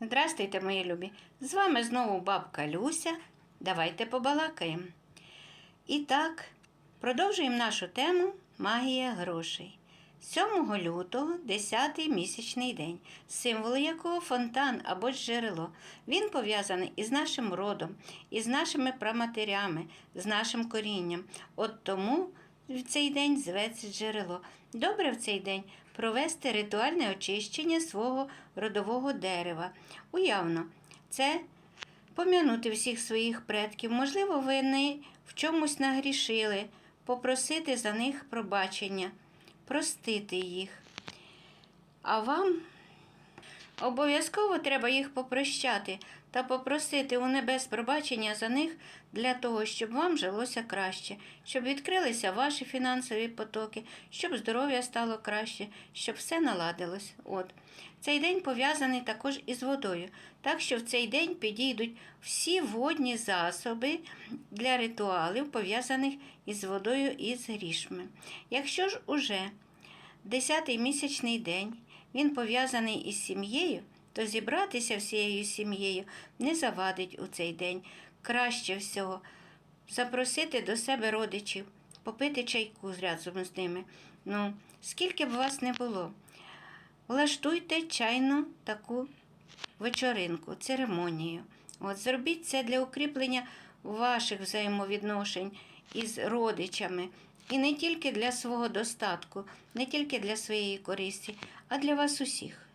Здрастуйте, мої любі! З вами знову бабка Люся. Давайте побалакаємо. І так, продовжуємо нашу тему Магія грошей. 7 лютого 10-й місячний день, символ якого фонтан або джерело. Він пов'язаний із нашим родом, із нашими праматерями, з нашим корінням. От тому в цей день зветься джерело. Добре в цей день провести ритуальне очищення свого родового дерева. Уявно, це пом'янути всіх своїх предків. Можливо, ви не в чомусь нагрішили, попросити за них пробачення, простити їх. А вам Обов'язково треба їх попрощати та попросити у небес пробачення за них для того, щоб вам жилося краще, щоб відкрилися ваші фінансові потоки, щоб здоров'я стало краще, щоб все наладилось. От. Цей день пов'язаний також із водою, так що в цей день підійдуть всі водні засоби для ритуалів, пов'язаних із водою і з грішми. Якщо ж уже Десятий місячний день він пов'язаний із сім'єю, то зібратися всією сім'єю не завадить у цей день. Краще всього запросити до себе родичів, попити чайку разом з ними. Ну, скільки б вас не було, влаштуйте чайну таку вечоринку, церемонію. От зробіть це для укріплення ваших взаємовідношень із родичами. І не тільки для свого достатку, не тільки для своєї користі, а для вас усіх.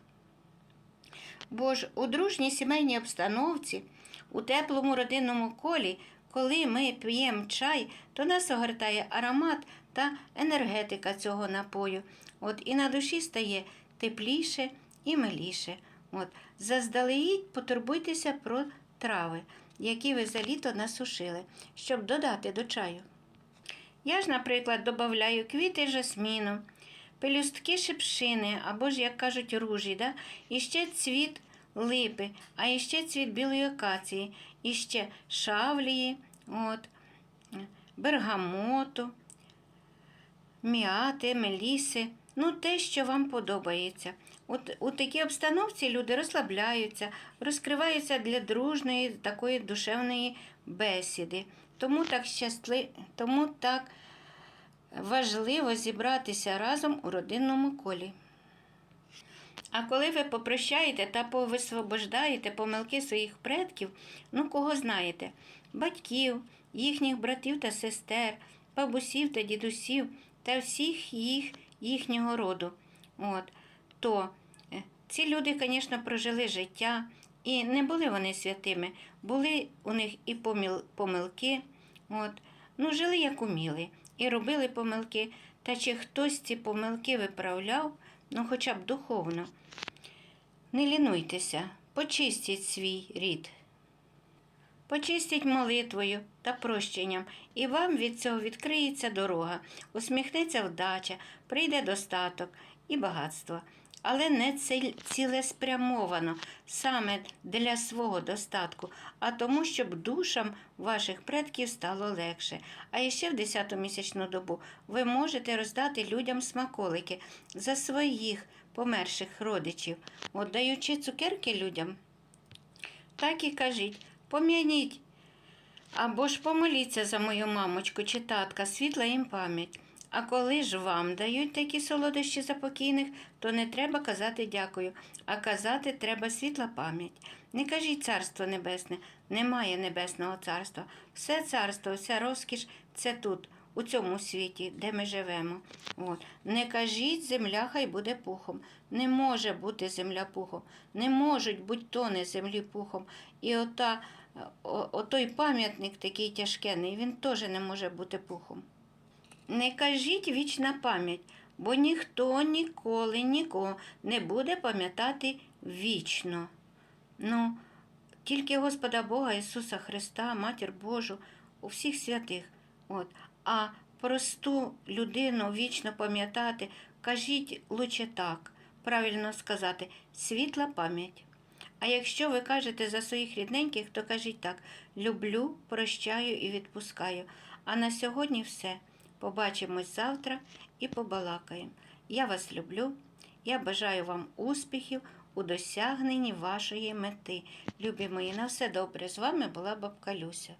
Бо ж у дружній сімейній обстановці, у теплому родинному колі, коли ми п'ємо чай, то нас огортає аромат та енергетика цього напою. От і на душі стає тепліше і миліше. От заздалегідь потурбуйтеся про трави, які ви за літо насушили, щоб додати до чаю. Я ж, наприклад, додаю квіти жасміну, пелюстки шипшини або ж, як кажуть, ружі, да? і ще цвіт липи, а іще цвіт білої акації, і ще шавлії, от, бергамоту, міати, меліси. Ну, те, що вам подобається. От у такій обстановці люди розслабляються, розкриваються для дружної такої душевної бесіди. Тому так щасли... Тому так важливо зібратися разом у родинному колі. А коли ви попрощаєте та повисвобождаєте помилки своїх предків, ну кого знаєте, батьків, їхніх братів та сестер, бабусів та дідусів та всіх їх, їхнього роду, от, то е, ці люди, звісно, прожили життя, і не були вони святими, були у них і помилки, от, ну, жили як уміли, і робили помилки. Та чи хтось ці помилки виправляв, ну хоча б духовно. Не лінуйтеся, почистіть свій рід. Почистіть молитвою та прощенням, і вам від цього відкриється дорога, усміхнеться вдача, прийде достаток і багатство. Але не цілеспрямовано саме для свого достатку, а тому, щоб душам ваших предків стало легше. А ще в 10-ту місячну добу ви можете роздати людям смаколики за своїх померших родичів, от даючи цукерки людям. Так і кажіть, пом'яніть. Або ж помоліться за мою мамочку чи татка, світла їм пам'ять. А коли ж вам дають такі солодощі за покійних, то не треба казати дякую, а казати треба світла пам'ять. Не кажіть царство небесне, немає небесного царства. Все царство, вся розкіш це тут, у цьому світі, де ми живемо. От. Не кажіть, земля хай буде пухом. Не може бути земля пухом, не можуть бути тони землі пухом. І ота, о- отой пам'ятник такий тяжкений, він теж не може бути пухом. Не кажіть вічна пам'ять, бо ніхто ніколи нікого не буде пам'ятати вічно. Ну, тільки Господа Бога Ісуса Христа, Матір Божу, у всіх святих. От. А просту людину вічно пам'ятати, кажіть лучше так, правильно сказати, світла пам'ять. А якщо ви кажете за своїх рідненьких, то кажіть так: люблю, прощаю і відпускаю. А на сьогодні все. Побачимось завтра і побалакаємо. Я вас люблю. Я бажаю вам успіхів у досягненні вашої мети. Любі мої, на все добре. З вами була бабка Люся.